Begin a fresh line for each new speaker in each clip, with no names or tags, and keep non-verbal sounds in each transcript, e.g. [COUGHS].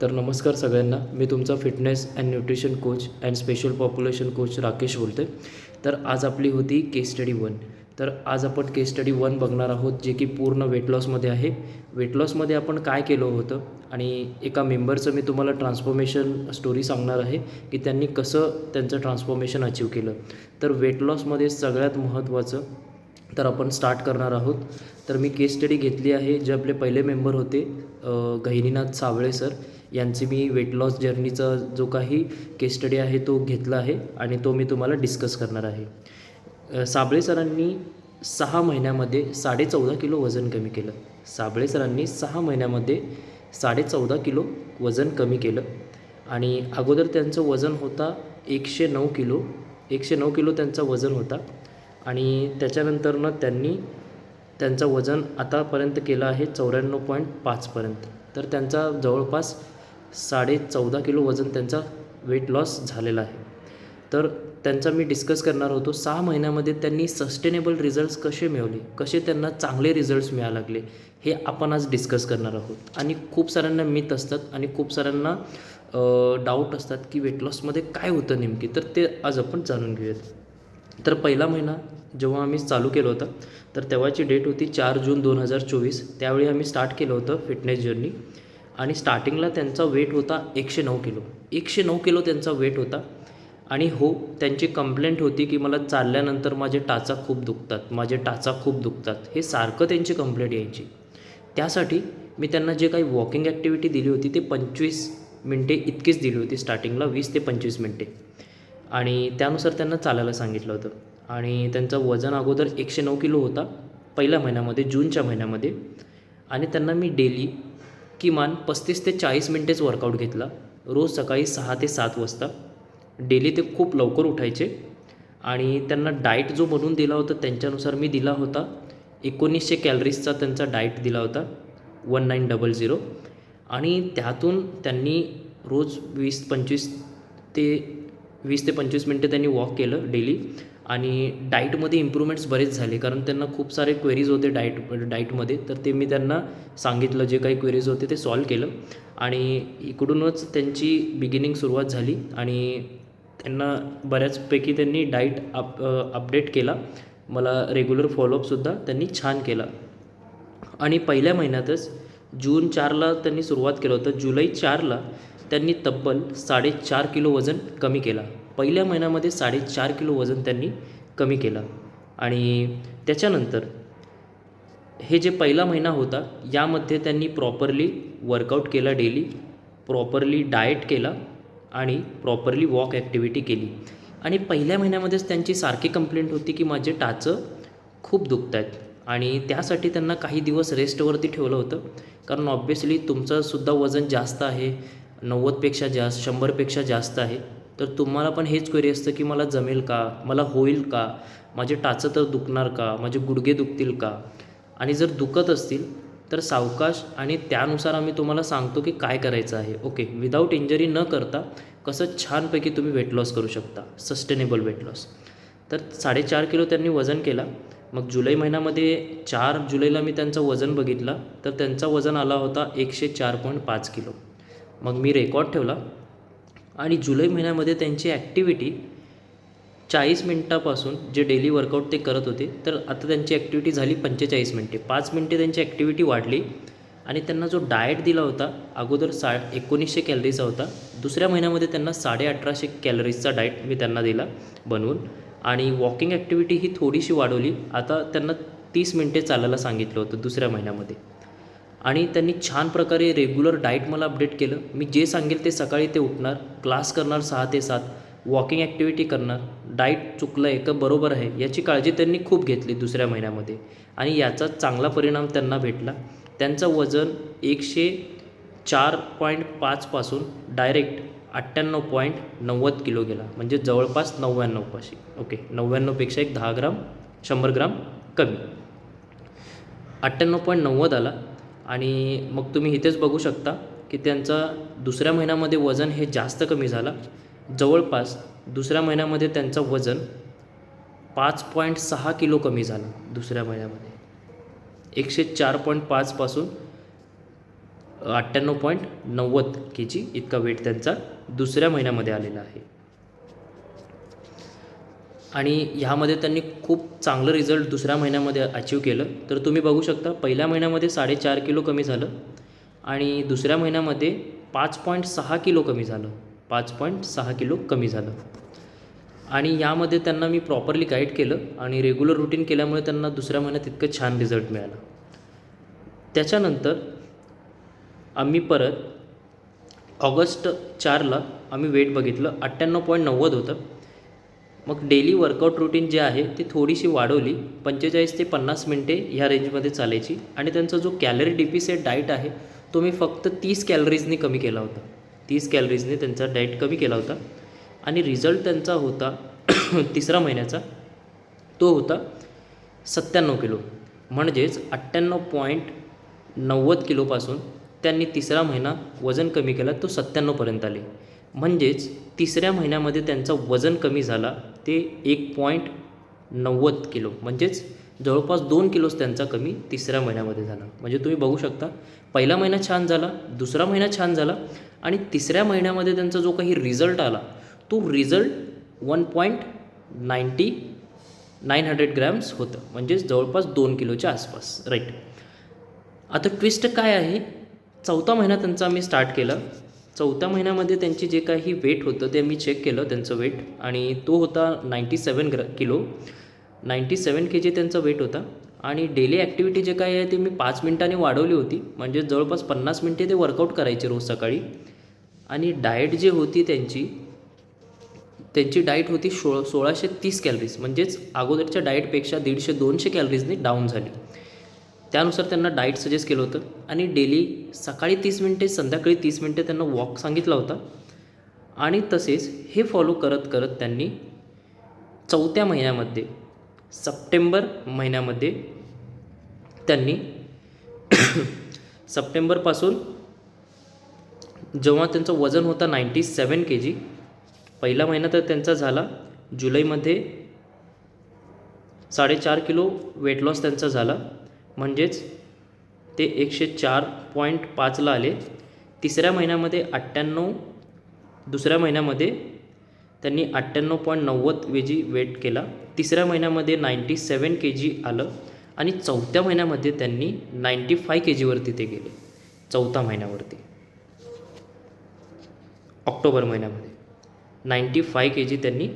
तर नमस्कार सगळ्यांना. मी तुमचा fitness and nutrition coach and special population coach Rakesh बोलतो आहे तर आज आपली होती केस स्टडी वन तर आज आपण केस स्टडी वन बघणार आहोत जे की पूर्ण वेट लॉसमध्ये आहे. वेट लॉसमध्ये आपण काय केलं होतं? आणि एका मेंबरचं मी तुम्हाला ट्रान्सफॉर्मेशन स्टोरी सांगणार आहे की त्यांनी कसं त्यांचं ट्रान्सफॉर्मेशन अचीव केलं. तर वेट लॉसमध्ये सगळ्यात महत्त्वाचं तर आपण स्टार्ट करणार आहोत. तर मी केस स्टडी घेतली आहे जे आपले पहिले मेंबर होते गहिनीनाथ सावळे सर यांचे मी वेट लॉस जर्नीचा जो काही केस स्टडी आहे तो घेतला आहे आणि तो मी तुम्हाला डिस्कस करणार आहे. साबळे सरांनी सहा महिन्यामध्ये साडे चौदा किलो वजन कमी केलं. साबळे सरांनी सहा महिन्यामध्ये साडे चौदा किलो वजन कमी केलं आणि अगोदर त्यांचं वजन होता एकशे नऊ किलो. एकशे नऊ किलो त्यांचा वजन होता आणि त्याच्यानंतरनं त्यांनी त्यांचं वजन आतापर्यंत केलं आहे चौऱ्याण्णव पॉईंट पाचपर्यंत तर त्यांचा जवळपास साडे चौदा किलो वजन त्यांचा वेट लॉस झालेला आहे. तर त्यांचा मी डिस्कस करणार होतो सहा महिन्यामध्ये त्यांनी सस्टेनेबल रिझल्ट्स कसे मिळवले? कसे त्यांना चांगले रिझल्ट्स मिळायला लागले? हे आपण आज डिस्कस करणार आहोत. आणि खूप साऱ्यांना मिथ असतात आणि खूप साऱ्यांना डाऊट असतात की वेट लॉसमध्ये काय होतं नेमकी? तर ते आज आपण जाणून घेऊयात. तर पहिला महिना जेव्हा आम्ही चालू केलं होतं तर तेव्हाची डेट होती चार जून दोन हजार चोवीस. त्यावेळी आम्ही स्टार्ट केलं होतं फिटनेस जर्नी आणि स्टार्टिंगला त्यांचा वेट होता एकशे नऊ किलो. एकशे नऊ किलो त्यांचा वेट होता. आणि हो त्यांची कंप्लेंट होती की मला चालल्यानंतर माझे टाचा खूप दुखतात माझे टाचा खूप दुखतात. हे सारखं त्यांची कंप्लेंट यायची. त्यासाठी मी त्यांना जे काही वॉकिंग ॲक्टिव्हिटी दिली होती ते पंचवीस मिनटे इतकीच दिली होती स्टार्टिंगला वीस ते पंचवीस मिनटे. आणि त्यानुसार त्यांना चालायला सांगितलं होतं. आणि त्यांचं वजन अगोदर एकशे नऊ किलो होता पहिल्या महिन्यामध्ये जूनच्या महिन्यामध्ये. आणि त्यांना मी डेली किमान पस्तीस ते चाळीस मिनटेच वर्कआउट घेतला. रोज सकाळी सहा ते सात वाजता. डेली ते खूप लवकर उठायचे. आणि त्यांना डाएट जो बनवून दिला होता त्यांच्यानुसार मी दिला होता. एकोणीसशे कॅलरीजचा त्यांचा डाएट दिला होता. वन नाईन डबल झिरो आणि त्यातून त्यांनी रोज वीस पंचवीस ते वीस ते पंचवीस मिनटं त्यांनी वॉक केलं डेली आणि डाईटमध्ये इम्प्रूव्हमेंट्स बरेच झाले कारण त्यांना खूप सारे क्वेरीज होते डाईट डाईटमध्ये. तर ते मी त्यांना सांगितलं जे काही क्वेरीज होते ते सॉल्व केलं. आणि इकडूनच त्यांची बिगिनिंग सुरुवात झाली आणि त्यांना बऱ्याचपैकी त्यांनी डाईट अप अपडेट केला. मला रेग्युलर फॉलोअपसुद्धा त्यांनी छान केला. आणि पहिल्या महिन्यातच जून चारला त्यांनी सुरुवात केलं होतं. जुलै चारला त्यांनी तब्बल साडेचार किलो वजन कमी केला. पहिल्या महिन्यामध्ये साडेचार किलो वजन त्यांनी कमी केलं. आणि त्याच्यानंतर हे जे पहिला महिना होता यामध्ये त्यांनी प्रॉपरली वर्कआउट केला डेली प्रॉपरली डाएट केला आणि प्रॉपरली वॉक ॲक्टिव्हिटी केली. आणि पहिल्या महिन्यामध्येच त्यांची सारखी कंप्लेंट होती की माझे टाचं खूप दुखत आहेत आणि त्यासाठी त्यांना काही दिवस रेस्टवरती ठेवलं होतं. कारण ऑब्व्हियसली तुमचंसुद्धा वजन जास्त आहे नव्वदपेक्षा जास्त शंभरपेक्षा जास्त आहे. तर तुम्हाला पण हेच क्वेरी असतं की मला जमेल का? मला होईल का? माझे टाचं तर दुखणार का? माझे गुडघे दुखतील का? आणि जर दुखत असतील तर सावकाश आणि त्यानुसार आम्ही तुम्हाला सांगतो की काय करायचं आहे. ओके विदाऊट इंजरी न करता कसं छानपैकी तुम्ही वेट लॉस करू शकता. सस्टेनेबल वेट लॉस तर साडेचार किलो त्यांनी वजन केला. मग जुलै महिन्यामध्ये चार जुलैला मी त्यांचं वजन बघितलं. तर त्यांचा वजन आला होता एकशे चार पॉईंट पाच किलो. मग मी रेकॉर्ड ठेवला. आणि जुलै महिन्यामध्ये त्यांची ॲक्टिव्हिटी चाळीस मिनटापासून जे डेली वर्कआउट ते करत होते तर आता त्यांची ॲक्टिव्हिटी झाली पंचेचाळीस मिनटे. पाच मिनटे त्यांची ॲक्टिव्हिटी वाढली आणि त्यांना जो डाएट दिला होता अगोदर सा एकोणीसशे कॅलरीचा होता दुसऱ्या महिन्यामध्ये त्यांना साडे अठराशे कॅलरीजचा डाएट मी त्यांना दिला बनवून. आणि वॉकिंग ॲक्टिव्हिटी ही थोडीशी वाढवली. आता त्यांना तीस मिनटे चालायला सांगितलं होतं दुसऱ्या महिन्यामध्ये. आणि त्यांनी छान प्रकारे रेग्युलर डाएट मला अपडेट केलं. मी जे सांगेल ते सकाळी ते उठणार क्लास करणार सहा ते सात वॉकिंग ॲक्टिव्हिटी करणार. डाईट चुकलं आहे का बरोबर आहे याची काळजी त्यांनी खूप घेतली दुसऱ्या महिन्यामध्ये. आणि याचा चांगला परिणाम त्यांना भेटला. त्यांचं वजन एकशे चार पॉईंट पाचपासून डायरेक्ट अठ्ठ्याण्णव पॉईंट नव्वद किलो गेला. म्हणजे जवळपास नव्याण्णवपाशी ओके नव्याण्णवपेक्षा एक दहा ग्राम शंभर ग्राम कमी. अठ्ठ्याण्णव पॉईंट नव्वद आला. आणि मग तुम्ही इथेच बघू शकता की त्यांचा दुसऱ्या महिन्यामध्ये वजन हे जास्त कमी झालं. जवळपास दुसऱ्या महिन्यामध्ये त्यांचं वजन पाच पॉईंट सहा किलो कमी झालं दुसऱ्या महिन्यामध्ये. एकशे चार पॉईंट पाचपासून अठ्ठ्याण्णव पॉईंट नव्वद के जी इतका वेट त्यांचा दुसऱ्या महिन्यामध्ये आलेला आहे. आणि ह्यामध्ये त्यांनी खूप चांगलं रिझल्ट दुसऱ्या महिन्यामध्ये अचीव केलं. तर तुम्ही बघू शकता पहिल्या महिन्यामध्ये साडेचार किलो कमी झालं आणि दुसऱ्या महिन्यामध्ये पाच पॉईंट सहा किलो कमी झालं. पाच पॉईंट सहा किलो कमी झालं. आणि यामध्ये त्यांना मी प्रॉपरली गाईड केलं आणि रेग्युलर रुटीन केल्यामुळे त्यांना दुसऱ्या महिन्यात इतकं छान रिझल्ट मिळाला. त्याच्यानंतर आम्ही परत ऑगस्ट चारला आम्ही वेट बघितलं अठ्ठ्याण्णव पॉईंट नव्वद होतं. मग डेली वर्कआउट रुटीन जे आहे ती थोडीशी वाढवली. पंचेचाळीस ते पन्नास मिनटे ह्या रेंजमध्ये चालायची. आणि त्यांचा जो कॅलरी डिफिसेट डाईट आहे तो मी फक्त तीस कॅलरीजनी कमी केला होता. तीस कॅलरीजने त्यांचा डाईट कमी केला होता. आणि रिझल्ट त्यांचा होता [COUGHS] तिसरा महिन्याचा तो होता सत्त्याण्णव किलो. म्हणजेच अठ्ठ्याण्णव पॉईंट नव्वद किलोपासून त्यांनी तिसरा महिना वजन कमी केला तो सत्त्याण्णवपर्यंत आले. म्हणजेच तिसऱ्या महिन्यामध्ये त्यांचं वजन कमी झाला ते एक पॉईंट नव्वद किलो. म्हणजेच जवळपास दोन किलोच त्यांचा कमी तिसऱ्या महिन्यामध्ये झाला. म्हणजे तुम्ही बघू शकता पहिला महिना छान झाला दुसरा महिना छान झाला आणि तिसऱ्या महिन्यामध्ये त्यांचा जो काही रिझल्ट आला तो result one point ninety nine hundred grams होतं. म्हणजेच जवळपास दोन किलोच्या आसपास. राईट आता ट्विस्ट काय आहे? चौथा महिना त्यांचा आम्ही स्टार्ट केला. चौथ्या महिन्यामध्ये त्यांची जे काही वेट होतं ते मी चेक केलं त्यांचं वेट आणि तो होता नाईंटी सेवन ग्र किलो नाईंटी सेवन के जी त्यांचा वेट होता. आणि डेली ॲक्टिव्हिटी जे काही आहे ते मी पाच मिनटांनी वाढवली होती. म्हणजे जवळपास पन्नास मिनटे ते वर्कआउट करायचे रोज सकाळी. आणि डाएट जी होती त्यांची त्यांची डाएट होती शो सोळाशे तीस कॅलरीज म्हणजेच अगोदरच्या डाएटपेक्षा दीडशे दोनशे कॅलरीजनी डाऊन झाली. त्यानुसार त्यांना डाएट सजेस्ट केलं होतं. आणि डेली सकाळी तीस मिनटे संध्याकाळी तीस मिनटे त्यांना वॉक सांगितला होता. आणि तसेच हे फॉलो करत करत त्यांनी चौथ्या महिन्यामध्ये सप्टेंबर महिन्यामध्ये त्यांनी [COUGHS] सप्टेंबरपासून जेव्हा त्यांचं वजन होतं नाईंटी सेवन के जी पहिला महिना तर त्यांचा झाला जुलैमध्ये साडेचार किलो वेट लॉस त्यांचा झाला. म्हणजेच ते एकशे चार पॉईंट पाचला आले. तिसऱ्या महिन्यामध्ये अठ्ठ्याण्णव दुसऱ्या महिन्यामध्ये त्यांनी अठ्ठ्याण्णव पॉईंट नव्वद के जी वेट केला. तिसऱ्या महिन्यामध्ये नाईंटी सेवन के जी आलं आणि चौथ्या महिन्यामध्ये त्यांनी नाईंटी फाय के जीवरती ते गेले. चौथा महिन्यावरती. ऑक्टोबर महिन्यामध्ये नाईंटी फाय के जी त्यांनी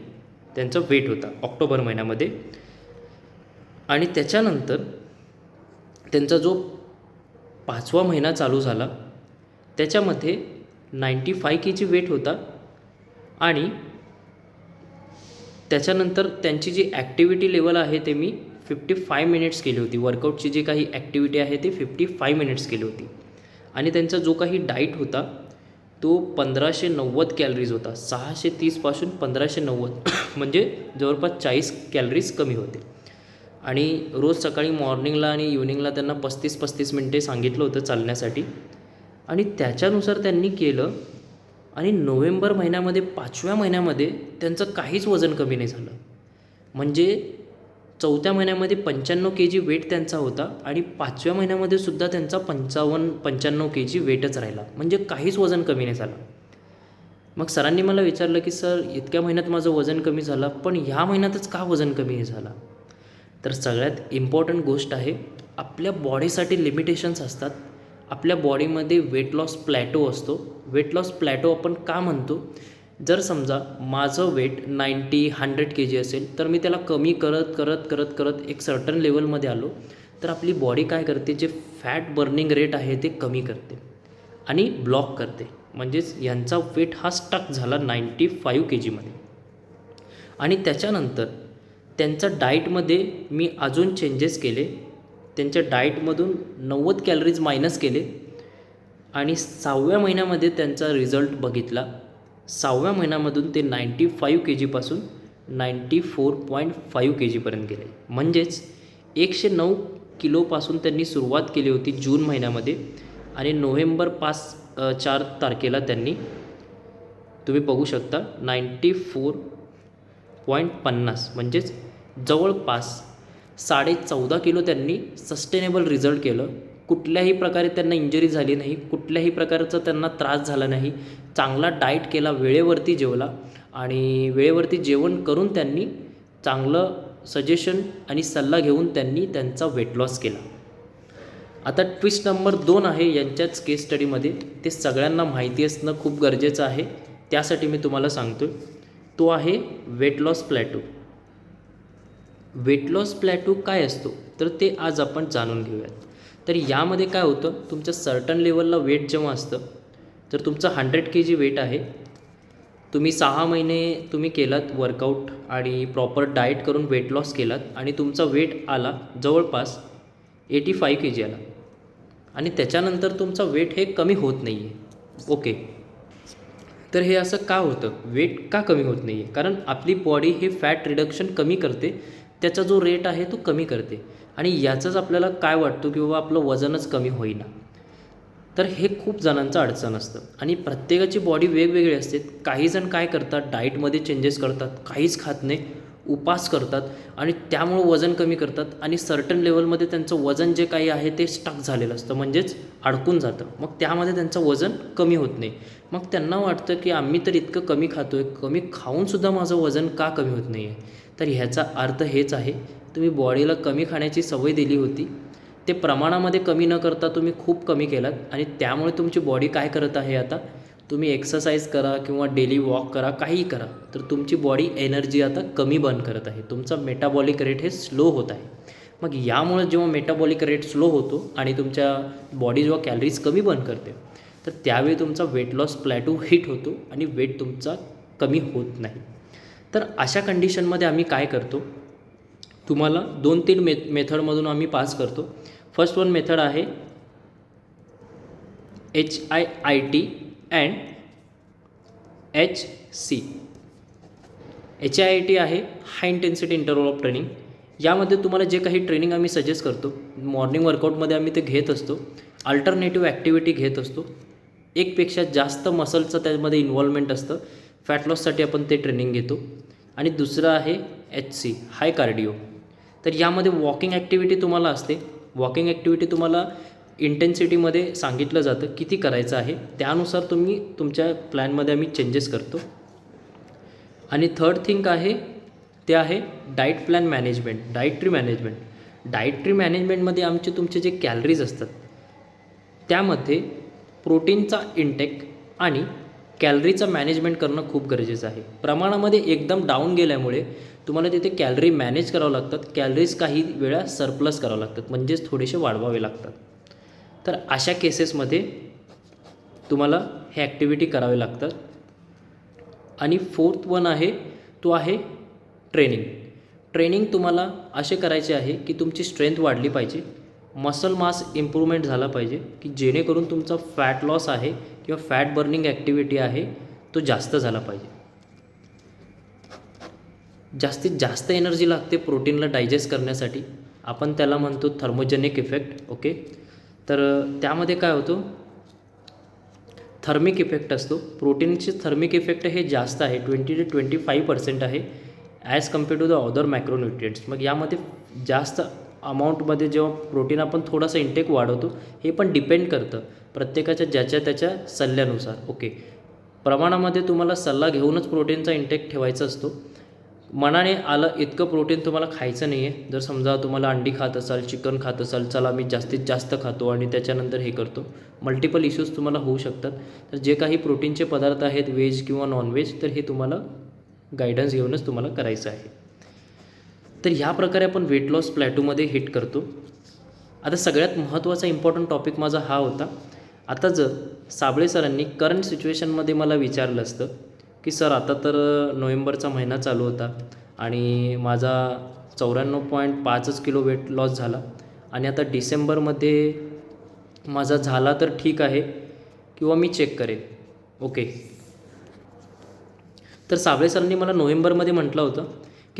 त्यांचा वेट होता. ऑक्टोबर महिन्यामध्ये. आणि त्याच्यानंतर त्यांचा जो पाचवा महिना चालू झाला त्याच्यामध्ये ninety five K G weight होता आणि त्याच्यानंतर त्यांची जी ॲक्टिव्हिटी लेवल आहे ते मी फिफ्टी फाय मिनिट्स केली होती. वर्कआउटची जी काही ॲक्टिव्हिटी आहे ती फिफ्टी फाय मिनिट्स केली होती. आणि त्यांचा जो काही डाईट होता तो पंधराशे नव्वद कॅलरीज होता. सहाशे तीसपासून पंधराशे नव्वद [COUGHS] म्हणजे जवळपास चाळीस कॅलरीज कमी होते. आणि रोज सकाळी मॉर्निंगला आणि इव्हनिंगला त्यांना पस्तीस पस्तीस मिनटे सांगितलं होतं चालण्यासाठी. आणि त्याच्यानुसार त्यांनी केलं. आणि नोव्हेंबर महिन्यामध्ये पाचव्या महिन्यामध्ये त्यांचं काहीच वजन कमी नाही झालं. म्हणजे चौथ्या महिन्यामध्ये पंच्याण्णव के जी वेट त्यांचा होता आणि पाचव्या महिन्यामध्ये सुद्धा त्यांचा पंचावन्न पंच्याण्णव के जी वेटच राहिला. म्हणजे काहीच वजन कमी नाही झालं. मग सरांनी मला विचारलं की सर इतक्या महिन्यात माझं वजन कमी झालं पण ह्या महिन्यातच का वजन कमी नाही तर सगळ्यात इम्पॉर्टंट गोष्ट आहे आपल्या बॉडीसाठी लिमिटेशन्स असतात. आपल्या बॉडीमध्ये वेट लॉस प्लॅटो असतो. वेट लॉस प्लॅटो आपण का म्हणतो? जर समजा माझं weight ninety hundred K G असेल तर मी त्याला कमी करत करत करत करत एक सर्टन लेवलमध्ये आलो तर आपली बॉडी काय करते? जे फॅट बर्निंग रेट आहे ते कमी करते आणि ब्लॉक करते. म्हणजेच यांचा वेट हा स्टक झाला नाईंटी फाईव्ह के जीमध्ये आणि त्याच्यानंतर त्यांच्या डाएटमध्ये मी अजून चेंजेस केले. त्यांच्या डाएटमधून नव्वद कॅलरीज मायनस केले. आणि सहाव्या महिन्यामध्ये त्यांचा रिझल्ट बघितला. सहाव्या महिन्यामधून ते ninety five K जीपासून ninety four point five K जीपर्यंत गेले. म्हणजेच एकशे नऊ किलोपासून त्यांनी सुरुवात केली होती जून महिन्यामध्ये. आणि नोव्हेंबर पाच चार तारखेला त्यांनी तुम्ही बघू शकता नाईंटी फोर पॉईंट पन्नास म्हणजेच जवळपास साडे चौदा किलो त्यांनी सस्टेनेबल रिझल्ट केलं. कुठल्याही प्रकारे त्यांना इंजरी झाली नाही कुठल्याही प्रकारचा त्यांना त्रास झाला नाही. चांगला डाएट केला वेळेवरती जेवला आणि वेळेवरती जेवण करून त्यांनी चांगलं सजेशन आणि सल्ला घेऊन त्यांनी त्यांचा वेट लॉस केला. आता ट्विस्ट नंबर दोन आहे यांच्याच केस स्टडीमध्ये ते सगळ्यांना माहिती असणं खूप गरजेचं आहे. त्यासाठी मी तुम्हाला सांगतो तो आहे weight loss plateau weight loss plateau काय असतो तर ते आज आपण जाणून घेऊयात. तर यामध्ये काय होतं तुमच्या सर्टन लेवलला वेट जेव्हा असतं तर तुमचं हंड्रेड के जी वेट आहे. तुम्ही सहा महिने तुम्ही केलात वर्कआउट आणि प्रॉपर डाएट करून वेट लॉस केलात आणि तुमचा वेट आला जवळपास एटी फाय के जी आला. आणि त्याच्यानंतर तुमचा वेट हे कमी होत नाही आहे ओके तर हे असं का होतं? वेट का कमी होत नाही आहे कारण आपली बॉडी हे फॅट रिडक्शन कमी करते त्याचा जो रेट आहे तो कमी करते. आणि याचंच आपल्याला काय वाटतो की बाबा आपलं वजनच कमी होईना. तर हे खूप जणांचं अडचण असतं. आणि प्रत्येकाची बॉडी वेगवेगळी असते. काही जण काय करतात? डाईटमध्ये चेंजेस करतात. काहीच खात नाही. उपास करतात. आणि त्यामुळं वजन कमी करतात. आणि सर्टन लेवलमध्ये त्यांचं वजन जे काही आहे ते स्टक झालेलं असतं. म्हणजेच अडकून जातं. मग त्यामध्ये त्यांचं वजन कमी होत नाही. मग त्यांना वाटतं की आम्ही तर इतकं कमी खातो आहे कमी खाऊनसुद्धा माझं वजन का कमी होत नाही आहे तर ह्याचा अर्थ हेच आहे तुम्ही बॉडीला कमी खाण्याची सवय दिली होती. ते प्रमाणामध्ये कमी न करता तुम्ही खूप कमी केलात आणि त्यामुळे तुमची बॉडी काय करत आहे आता? तुम्ही एक्सरसाइज करा किंवा डेली वॉक करा काहीही करा तर तुमची बॉडी एनर्जी आता कमी बर्न करत आहे. तुमचा मेटाबॉलिक रेट हे स्लो होत आहे. मग यामुळे जेव्हा मेटाबॉलिक रेट स्लो होतो आणि तुमच्या बॉडी जेव्हा कॅलरीज कमी बर्न करते तर त्यावेळी तुमचा वेट लॉस प्लॅटू हिट होतो आणि वेट तुमचा कमी होत नाही. तर अशा कंडिशनमध्ये आम्ही काय करतो? तुम्हाला दोन तीन मे मेथडमधून आम्ही पास करतो. फर्स्ट वन मेथड आहे H I I T and H C H I I T आहे high intensity interval of training यामध्ये तुम्हाला जे काही ट्रेनिंग आम्ही सजेस्ट करतो मॉर्निंग वर्कआउटमध्ये आम्ही ते घेत असतो. अल्टरनेटिव्ह ॲक्टिव्हिटी घेत असतो. एकपेक्षा जास्त मसलचं त्यामध्ये इन्व्हॉल्वमेंट असतं. फॅट लॉससाठी आपण ते ट्रेनिंग घेतो. आणि दुसरं आहे एच सी हाय कार्डिओ तर यामध्ये वॉकिंग ॲक्टिव्हिटी तुम्हाला असते. वॉकिंग ॲक्टिव्हिटी तुम्हाला इंटेन्सिटीमध्ये सांगितलं जातं किती करायचं आहे. त्यानुसार तुम्ही तुमच्या प्लॅनमध्ये आम्ही चेंजेस करतो. आणि थर्ड थिंग आहे ते आहे diet plan management dietary management dietary मॅनेजमेंटमध्ये आमचे तुमचे जे कॅलरीज असतात त्यामध्ये प्रोटीनचा इंटेक आणि कॅलरीचं मॅनेजमेंट करणं खूप गरजेचं आहे. प्रमाणामध्ये एकदम डाऊन गेल्यामुळे तुम्हाला तिथे कॅलरी मॅनेज करावं लागतात. कॅलरीज काही वेळा सरप्लस करावं लागतात. म्हणजेच थोडेसे वाढवावे लागतात. तर अशा केसेसमध्ये तुम्हाला हे ॲक्टिव्हिटी करावे लागतात. आणि फोर्थ वन आहे तो आहे ट्रेनिंग ट्रेनिंग तुम्हाला असे करायचे आहे की तुमची स्ट्रेंथ वाढली पाहिजे. मसल मास इम्प्रूव्हमेंट झाला पाहिजे की जेणेकरून तुमचा फॅट लॉस आहे किंवा फॅट बर्निंग ॲक्टिव्हिटी आहे तो जास्त झाला पाहिजे. जास्तीत जास्त एनर्जी लागते प्रोटीनला डायजेस्ट करण्यासाठी. आपण त्याला म्हणतो थर्मोजेनिक इफेक्ट ओके तर त्यामध्ये काय होतं? थर्मिक इफेक्ट असतो. प्रोटीनचे थर्मिक इफेक्ट हे जास्त आहे ट्वेंटी ते ट्वेंटी फाईव्ह पर्सेंट आहे as compare to the other macronutrients मग यामध्ये जास्त अमाऊंटमध्ये जेव्हा प्रोटीन आपण थोडासा इंटेक वाढवतो हे पण डिपेंड करतं प्रत्येकाच्या ज्याच्या त्याच्या सल्ल्यानुसार. ओके प्रमाणामध्ये तुम्हाला सल्ला घेऊनच प्रोटीनचा इंटेक ठेवायचा असतो. मनाने आलं इतकं प्रोटीन तुम्हाला खायचं नाही आहे जर समजा तुम्हाला अंडी खात असाल चिकन खात असाल चला मी जास्तीत जास्त खातो आणि त्याच्यानंतर हे करतो. मल्टिपल इश्यूज तुम्हाला होऊ शकतात. तर जे काही प्रोटीनचे पदार्थ आहेत व्हेज किंवा नॉनव्हेज तर हे तुम्हाला गायडन्स घेऊनच तुम्हाला करायचं आहे. तर ह्या प्रकारे आपण वेट लॉस प्लॅटूमध्ये हिट करतो. आता सगळ्यात महत्त्वाचा इम्पॉर्टंट टॉपिक माझा हा होता. आता जर साबळे सरांनी करंट सिच्युएशनमध्ये मला विचारलं असतं की सर आता तर नोव्हेंबरचा महिना चालू होता आणि माझा चौऱ्याण्णव पॉईंट पाचच किलो वेट लॉस झाला आणि आता डिसेंबरमध्ये माझा झाला तर ठीक आहे किंवा मी चेक करेन. ओके तर साबळे सरांनी मला नोव्हेंबरमध्ये म्हटलं होतं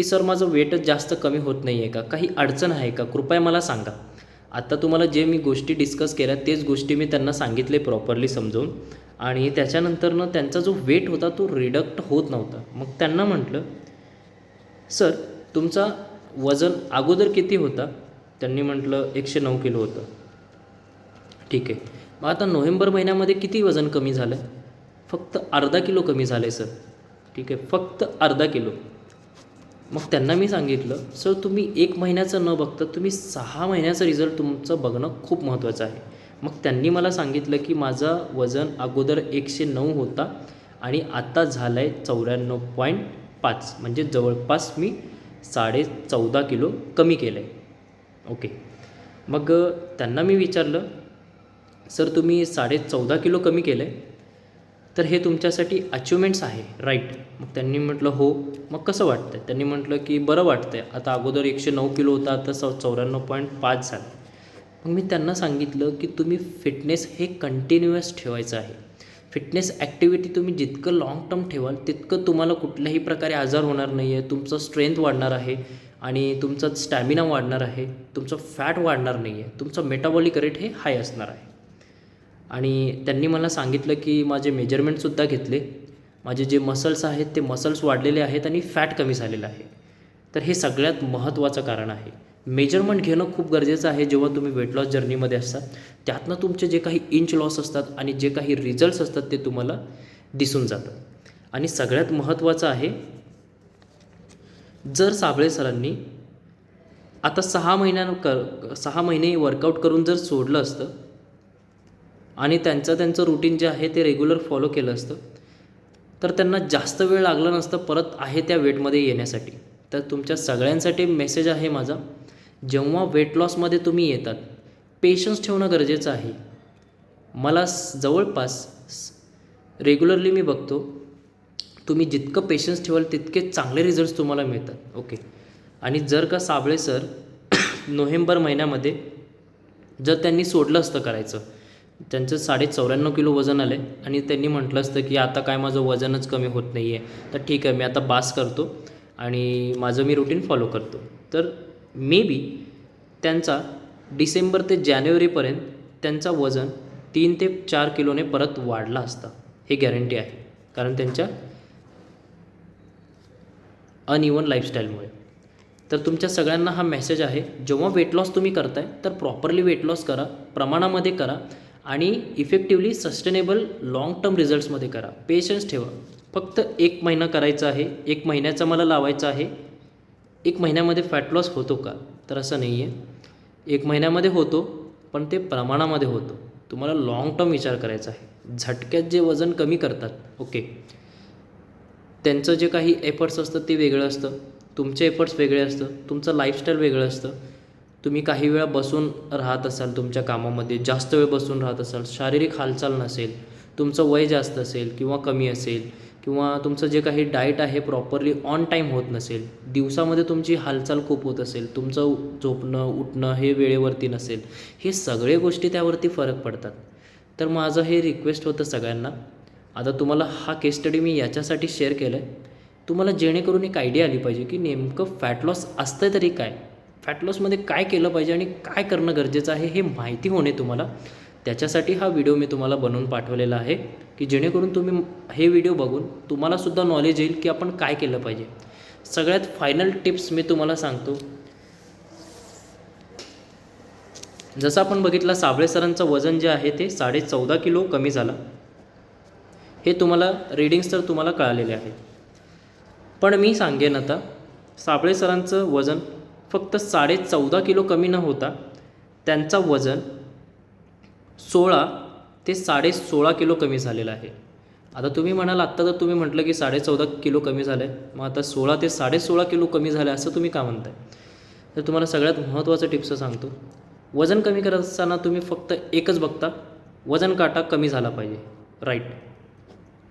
की सर माझं वेटच जास्त कमी होत नाही आहे का? काही अडचण आहे का? कृपया मला सांगा. आत्ता तुम्हाला जे मी गोष्टी डिस्कस केल्या तेच गोष्टी मी त्यांना सांगितले प्रॉपरली समजून. आणि त्याच्यानंतरनं त्यांचा जो वेट होता तो रिडक्ट होत नव्हता. मग त्यांना म्हटलं सर तुमचा वजन अगोदर किती होता? त्यांनी म्हटलं एकशे नऊ किलो होतं. ठीक आहे. मग आता नोव्हेंबर महिन्यामध्ये किती वजन कमी झालं? आहे फक्त अर्धा किलो कमी झालं आहे सर. ठीक आहे. फक्त अर्धा किलो. मग त्यांना मी सांगितलं सर तुम्ही एक महिन्याचं न बघता तुम्ही सहा महिन्याचा रिझल्ट तुमचं बघणं खूप महत्त्वाचं आहे. मग त्यांनी मला सांगितलं की माझं वजन अगोदर एकशे नऊ होता आणि आता झालं आहे चौऱ्याण्णव पॉईंट पाच. म्हणजे जवळपास मी साडे चौदा किलो कमी केलं आहे ओके. मग त्यांना मी विचारलं सर तुम्ही साडे चौदा किलो कमी केलं आहे तर हे तुमच्यासाठी अचिव्हमेंट्स आहे राईट मग त्यांनी म्हटलं हो. मग कसं वाटतं आहे त्यांनी म्हटलं की बरं वाटतं आहे आता अगोदर एकशे नऊ किलो होता आता चौ चौऱ्याण्णव पॉईंट पाच झालं. मग मी त्यांना सांगितलं की तुम्ही फिटनेस हे कंटिन्युअस ठेवायचं आहे. फिटनेस ॲक्टिव्हिटी तुम्ही जितकं लाँग टर्म ठेवाल तितकं तुम्हाला कुठल्याही प्रकारे आजार होणार नाही आहे तुमचं स्ट्रेंथ वाढणार आहे आणि तुमचा स्टॅमिना वाढणार आहे. तुमचं फॅट वाढणार नाही आहे तुमचं मेटाबॉलिक रेट हे हाय असणार आहे. आणि त्यांनी मला सांगितलं की माझे मेजरमेंटसुद्धा घेतले. माझे जे मसल्स आहेत ते मसल्स वाढलेले आहेत आणि फॅट कमी झालेलं आहे. तर हे सगळ्यात महत्त्वाचं कारण आहे. मेजरमेंट घेणं खूप गरजेचं आहे जेव्हा तुम्ही वेट लॉस जर्नीमध्ये असतात. त्यातनं तुमचे जे काही इंच लॉस असतात आणि जे काही रिझल्ट्स असतात ते तुम्हाला दिसून जातं. आणि सगळ्यात महत्त्वाचं आहे जर साबळे सरांनी आता सहा महिन्यानं कर सहा महिने वर्कआउट करून जर सोडलं असतं आणि त्यांचं त्यांचं रुटीन जे आहे ते रेग्युलर फॉलो केलं असतं. तर त्यांना जास्त वेळ लागला नसतं परत आहे त्या वेटमध्ये येण्यासाठी. तर तुमच्या सगळ्यांसाठी मेसेज आहे माझा. जेव्हा वेट लॉसमध्ये तुम्ही येतात पेशन्स ठेवणं गरजेचं आहे. मला जवळपास रेग्युलरली मी बघतो तुम्ही जितकं पेशन्स ठेवाल तितके चांगले रिझल्ट्स तुम्हाला मिळतात. ओके आणि जर का साबळे सर [CLEARS THROAT] नोव्हेंबर महिन्यामध्ये जर त्यांनी सोडलं असतं करायचं त्यांचं साडे चौऱ्याण्णव किलो वजन आलं आहे आणि त्यांनी म्हटलं असतं की आता काय माझं वजनच कमी होत नाही आहे तर ठीक आहे मी आता बास करतो आणि माझं मी रुटीन फॉलो करतो. तर मे बी त्यांचा डिसेंबर ते जानेवारीपर्यंत त्यांचा वजन तीन ते चार किलोने परत वाढला असता. हे गॅरंटी आहे. कारण त्यांच्या अनइवन लाईफस्टाईलमुळे तर तुमच्या सगळ्यांना हा मेसेज आहे. जेव्हा वेट लॉस तुम्ही करताय तर प्रॉपरली वेट लॉस करा. प्रमाणामध्ये करा. आणि इफेक्टिवली सस्टेनेबल लाँग टर्म रिझल्ट्समध्ये करा. पेशन्स ठेवा. फक्त एक महिना करायचा आहे. एक महिन्याचा मला लावायचा आहे. एक महिन्यामध्ये फॅट लॉस होतो का? तर असं नाही आहे एक महिन्यामध्ये होतो पण ते प्रमाणामध्ये होतो. तुम्हाला लाँग टर्म विचार करायचा आहे. झटक्यात जे वजन कमी करतात ओके त्यांचं जे काही एफर्ट्स असतं ते वेगळं असतं. तुमचे एफर्ट्स वेगळे असतं. तुमचं लाईफस्टाईल वेगळं असतं. तुम्ही काही वेळा बसून राहत असाल तुमच्या कामामध्ये जास्त वेळ बसून राहत असाल शारीरिक हालचाल नसेल तुमचं वय जास्त असेल किंवा कमी असेल किंवा तुमचं जे काही डाएट आहे प्रॉपरली ऑन टाईम होत नसेल दिवसामध्ये तुमची हालचाल खूप होत असेल तुमचं झोपणं उठणं हे वेळेवरती नसेल हे सगळे गोष्टी त्यावरती फरक पडतात. तर माझं हे रिक्वेस्ट होतं सगळ्यांना. आता तुम्हाला हा केस स्टडी मी याच्यासाठी शेअर केलं आहे तुम्हाला जेणेकरून एक आयडिया आली पाहिजे की नेमकं फॅट लॉस असतं तरी काय? फॅट लॉसमध्ये काय केलं पाहिजे आणि काय करणं गरजेचं आहे हे माहिती होणे तुम्हाला. त्याच्यासाठी हा व्हिडिओ मी तुम्हाला बनवून पाठवलेला आहे की जेणेकरून तुम्ही हे व्हिडिओ बघून तुम्हालासुद्धा नॉलेज येईल की आपण काय केलं पाहिजे. सगळ्यात फायनल टिप्स मी तुम्हाला सांगतो. जसं आपण बघितलं साबळे सरांचं वजन जे आहे ते साडे चौदा किलो कमी झालं. हे तुम्हाला रिडिंग्स तर तुम्हाला कळालेले आहेत. पण मी सांगेन आता साबळे सरांचं वजन फक्त साडे चौदा किलो कमी न होता त्यांचा वजन सोळा ते साडे सोळा किलो कमी झालेलं आहे. आता तुम्ही म्हणाल आत्ता तर तुम्ही म्हटलं की साडे चौदा किलो कमी झालं आहे मग आता सोळा ते साडे सोळा किलो कमी झालं आहे असं तुम्ही का म्हणताय? तर तुम्हाला सगळ्यात महत्त्वाचं टिप्स सांगतो. वजन कमी करत असताना तुम्ही फक्त एकच बघता वजन काटा कमी झाला पाहिजे. राईट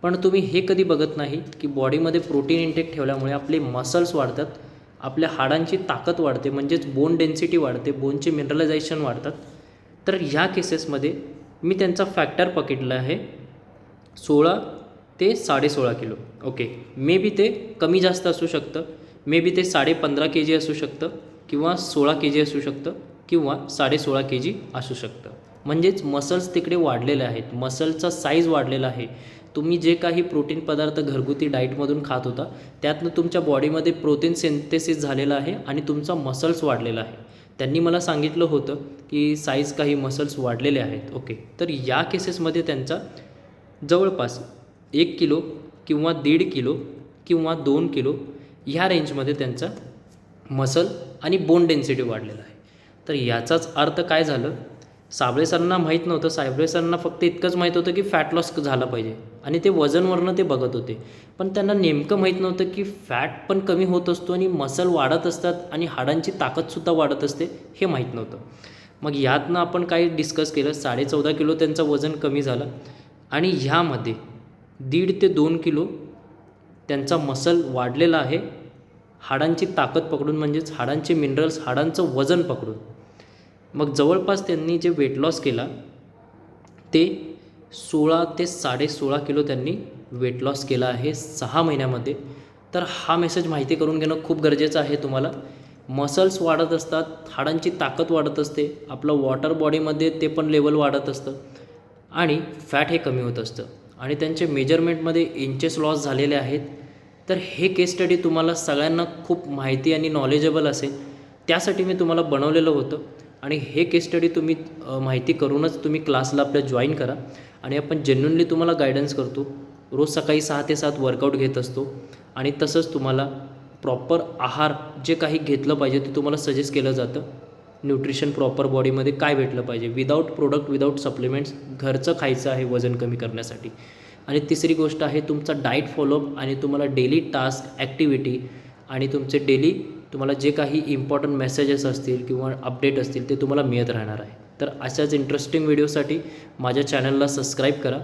पण तुम्ही हे कधी बघत नाही की बॉडीमध्ये प्रोटीन इंटेक ठेवल्यामुळे आपले मसल्स वाढतात आपल्या हाडांची ताकद वाढते म्हणजेच बोन डेन्सिटी वाढते बोनचे मिनरलायझेशन वाढतात. तर ह्या केसेसमध्ये मी त्यांचा फॅक्टर पकडला आहे सोळा ते साडेसोळा किलो. ओके मे बी ते कमी जास्त असू शकतं. मे बी ते साडे पंधरा के जी असू शकतं किंवा सोळा के जी असू शकतं किंवा साडेसोळा के जी असू शकतं. म्हणजेच मसल्स तिकडे वाढलेले आहेत. मसलचा साईज वाढलेला आहे. तुम्ही जे काही प्रोटीन पदार्थ घरगुती डाईटमधून खात होता त्यातनं तुमच्या बॉडीमध्ये प्रोटीन सिंथेसिस झालेला आहे आणि तुमचा मसल्स वाढलेला आहे. त्यांनी मला सांगितलं होतं की साईज काही मसल्स वाढलेले आहेत. ओके. तर या केसेसमध्ये त्यांचा जवळपास एक किलो किंवा दीड किलो किंवा दोन किलो ह्या रेंजमध्ये त्यांचा मसल आणि बोन डेन्सिटी वाढलेला आहे. तर याचाच अर्थ काय झालं? साबळे सरांना माहीत नव्हतं. साबळे सरांना फक्त इतकंच माहीत होतं की फॅट लॉस झाला पाहिजे. आणि ते वजनवरनं ते बघत होते. पण त्यांना नेमकं माहीत नव्हतं की फॅट पण कमी होत असतो आणि मसल वाढत असतात आणि हाडांची ताकदसुद्धा वाढत असते हे माहीत नव्हतं. मग यातनं आपण काय डिस्कस केलं साडेचौदा किलो त्यांचं वजन कमी झालं आणि ह्यामध्ये दीड ते दोन किलो त्यांचा मसल वाढलेला आहे हाडांची ताकद पकडून म्हणजेच हाडांचे मिनरल्स हाडांचं वजन पकडून. मग जवळपास त्यांनी जे वेट लॉस केला ते सोळा ते साडेसोळा किलो त्यांनी वेट लॉस केला आहे सहा महिन्यामध्ये. तर हा मेसेज माहिती करून घेणं खूप गरजेचं आहे तुम्हाला. मसल्स वाढत असतात हाडांची ताकद वाढत असते आपलं वॉटर बॉडीमध्ये ते पण लेवल वाढत असतं आणि फॅट हे कमी होत असतं. आणि त्यांचे मेजरमेंटमध्ये इंचेस लॉस झालेले आहेत. तर हे केस स्टडी तुम्हाला सगळ्यांना खूप माहिती आणि नॉलेजेबल असेल. त्यासाठी मी तुम्हाला बनवलेलं होतं. आणि हे केस स्टडी तुम्ही माहिती करूनच तुम्ही क्लासला आपल्या जॉईन करा. आणि आपण जेन्युनली तुम्हाला गायडन्स करतो. रोज सकाळी सहा ते सात वर्कआउट घेत असतो. आणि तसंच तुम्हाला प्रॉपर आहार जे काही घेतलं पाहिजे ते तुम्हाला सजेस्ट केलं जातं. न्यूट्रिशन प्रॉपर बॉडीमध्ये काय भेटलं पाहिजे? विदाऊट प्रोडक्ट विदाऊट सप्लिमेंट्स घरचं खायचं आहे वजन कमी करण्यासाठी. आणि तिसरी गोष्ट आहे तुमचा डाईट फॉलोअप आणि तुम्हाला डेली टास्क ॲक्टिव्हिटी आणि तुमचे डेली तुम्हाला जे काही इम्पॉर्टंट मेसेजेस असतील किंवा अपडेट असतील ते तुम्हाला मिळत राहणार आहे. तर अशाच इंटरेस्टिंग व्हिडिओसाठी माझ्या चॅनलला सबस्क्राईब करा.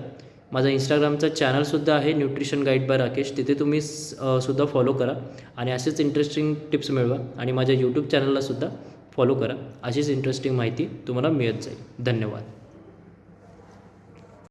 माझा इंस्टाग्रामचा चॅनलसुद्धा आहे न्यूट्रिशन गाईड बाय राकेश तिथे तुम्ही सुद्धा फॉलो करा आणि असेच इंटरेस्टिंग टिप्स मिळवा आणि माझ्या यूट्यूब चॅनललासुद्धा फॉलो करा. अशीच इंटरेस्टिंग माहिती तुम्हाला मिळत जाईल. धन्यवाद.